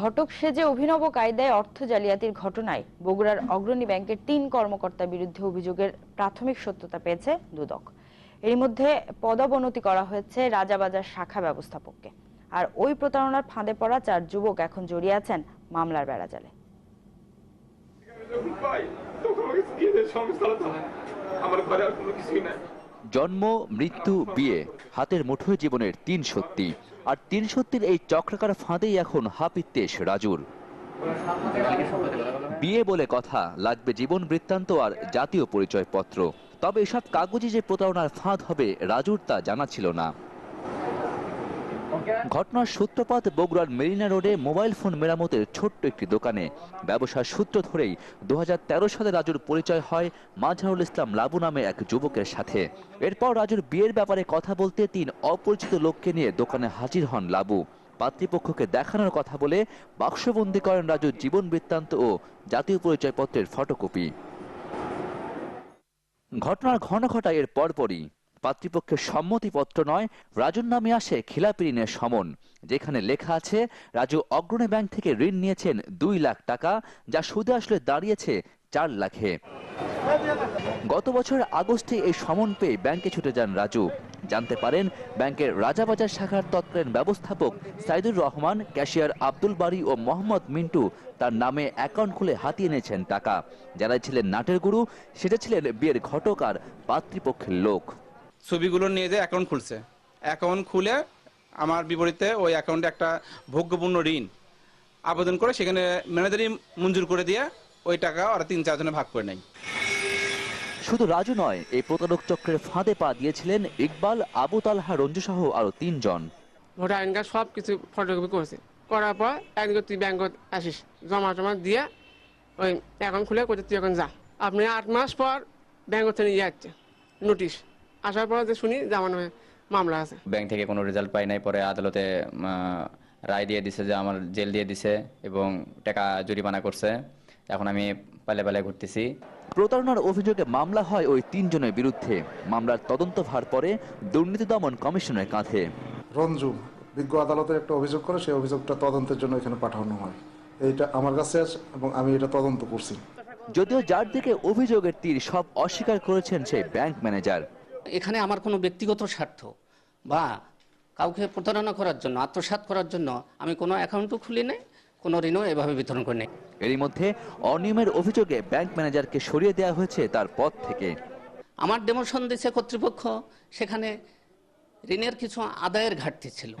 ঘটক সেজে অভিনব কায়দায় অর্থ জালিয়াতির ঘটনায় বগুড়ার অগ্রণী ব্যাংকের তিন কর্মকর্তার বিরুদ্ধে অভিযোগের প্রাথমিক সত্যতা পেয়েছে দুদক। এর মধ্যে পদোন্নতি করা হয়েছে রাজাবাজার শাখা ব্যবস্থাপককে। আর ওই প্রতারণার ফাঁদে পড়া চার যুবক এখন জড়িয়ে আছেন মামলার বেড়াজালে। জন্ম, মৃত্যু, বিয়ে, হাতের মুঠোয় জীবনের তিন সত্যি। আর তিন সত্যির এই চক্রাকার ফাঁদেই এখন হাপিত্যেশ রাজুর। বিয়ে বলে কথা, লাগবে জীবন বৃত্তান্ত আর জাতীয় পরিচয়পত্র। তবে এসব কাগজে যে প্রতারণার ফাঁদ হবে, রাজুর তা জানা ছিল না। ঘটনার সূত্রপাত বগুড়ার মেরিনা রোডে মোবাইল ফোন মেরামতের ছোট্ট একটি দোকানে। ব্যবসার সূত্র ধরেই দু হাজার তেরো সালে রাজুর পরিচয় হয় মাঝারুল ইসলাম লাবু নামে এক যুবকের সাথে। এরপর রাজুর বিয়ের ব্যাপারে কথা বলতে তিন অপরিচিত লোককে নিয়ে দোকানে হাজির হন লাবু। পাত্রীপক্ষকে দেখানোর কথা বলে বাক্সবন্দি করেন রাজুর জীবন বৃত্তান্ত ও জাতীয় পরিচয়পত্রের ফটোকপি। ঘটনার ঘন ঘটায় এর পরপরই পাত্রীপক্ষের সম্মতিপত্র নয়, রাজুর নামে আসে খিলাপি ঋণের সমন, যেখানে লেখা আছে, রাজু অগ্রণী ব্যাংক থেকে ঋণ নিয়েছেন দুই লাখ টাকা, যা সুদে আসলে দাঁড়িয়েছে চার লাখে। গত বছর আগস্টে এই সমন পেয়ে ব্যাংকে ছুটে যান রাজু। জানতে পারেন, ব্যাংকের রাজাবাজার শাখার তৎকালীন ব্যবস্থাপক সাইদুর রহমান, ক্যাশিয়ার আব্দুল বাড়ি ও মোহাম্মদ মিন্টু তার নামে অ্যাকাউন্ট খুলে হাতিয়ে নিয়েছেন টাকা। যারা ছিলেন নাটের গুরু, সেটা ছিলেন বিয়ের ঘটক আর পাত্রীপক্ষের লোক। ছবিগুলো নিয়ে যে অ্যাকাউন্ট খুলছে। অ্যাকাউন্ট খুলে আমার বিপরীতে ওই অ্যাকাউন্টে একটা ভোগ্যপূর্ণ ঋণ আবেদন করে সেখানে ম্যানেজারই মঞ্জুর করে দিয়ে ওই টাকা ওরা তিন চারজনে ভাগ করে নেয়। শুধু রাজু নয় এই প্রতারক চক্রের ফাঁদে পা দিয়েছিলেন ইকবাল আবু তালহা রঞ্জু সহ আরও তিনজন। ভোটার আইন কার্ড সব কিছু ফটোকপি করেছে। করার পর একদিকে তুই ব্যাংকত আসিস জমা টমা দিয়ে ওই অ্যাকাউন্ট খুলে করতে তুই এখন যা। আপনি আট মাস পর ব্যাংক থেকে নিয়ে যাচ্ছে নোটিশ আসার পর যে শুনি যে আমার নামে মামলা আছে। ব্যাংক থেকে কোনো রেজাল্ট পাই নাই পরে আদালতে রায় দিয়ে দিছে যে আমার জেল দিয়ে দিছে এবং টাকা জরিমানা করছে। এখন আমি পালে পালে ঘুরতেছি। প্রতারণার অভিযোগে মামলা হয় ওই তিনজনের বিরুদ্ধে। মামলার তদন্ত ভার পরে দুর্নীতি দমন কমিশনের কাঁধে। রঞ্জু বিজ্ঞ আদালতে একটা অভিযোগ করে সেই অভিযোগটা তদন্তের জন্য এখানে পাঠানো হয়। এইটা আমার কাছে আছে এবং আমি এটা তদন্ত করছি। যদিও যার দিকে অভিযোগের তীর সব অস্বীকার করেছেন সেই ব্যাংক ম্যানেজার। এখানে আমার কোনো ব্যক্তিগত স্বার্থ বা কাউকে প্রতারণা করার জন্য আত্মসাত করার জন্য আমি কোনো অ্যাকাউন্টও খুলি নাই কোনো ঋণও এভাবে বিতরণ করি নেই। এরই মধ্যে অনিয়মের অভিযোগে ব্যাংক ম্যানেজারকে সরিয়ে দেওয়া হয়েছে তার পদ থেকে। আমার ডেমোশন দিয়েছে কর্তৃপক্ষ সেখানে ঋণের কিছু আদায়ের ঘাটতি ছিল।